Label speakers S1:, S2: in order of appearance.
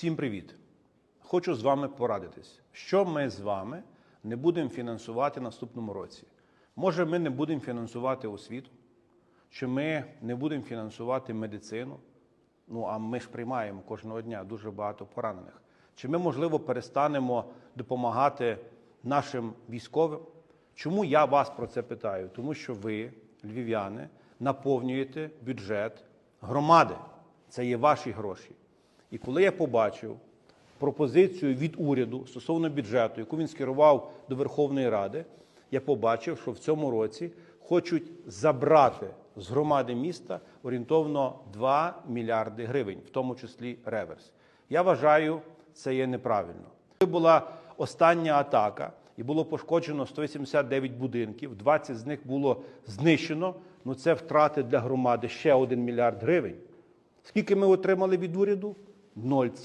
S1: Всім привіт! Хочу з вами порадитись, що ми з вами не будемо фінансувати наступному році. Може, ми не будемо фінансувати освіту, чи ми не будемо фінансувати медицину. Ну, а ми ж приймаємо кожного дня дуже багато поранених. Чи ми, можливо, перестанемо допомагати нашим військовим? Чому я вас про це питаю? Тому що ви, львів'яни, наповнюєте бюджет громади. Це є ваші гроші. І коли я побачив пропозицію від уряду стосовно бюджету, яку він скерував до Верховної Ради, я побачив, що в цьому році хочуть забрати з громади міста орієнтовно 2 мільярди гривень, в тому числі реверс. Я вважаю, це є неправильно. Коли була остання атака і було пошкоджено 189 будинків, 20 з них було знищено. Ну це втрати для громади ще 1 мільярд гривень. Скільки ми отримали від уряду? nolți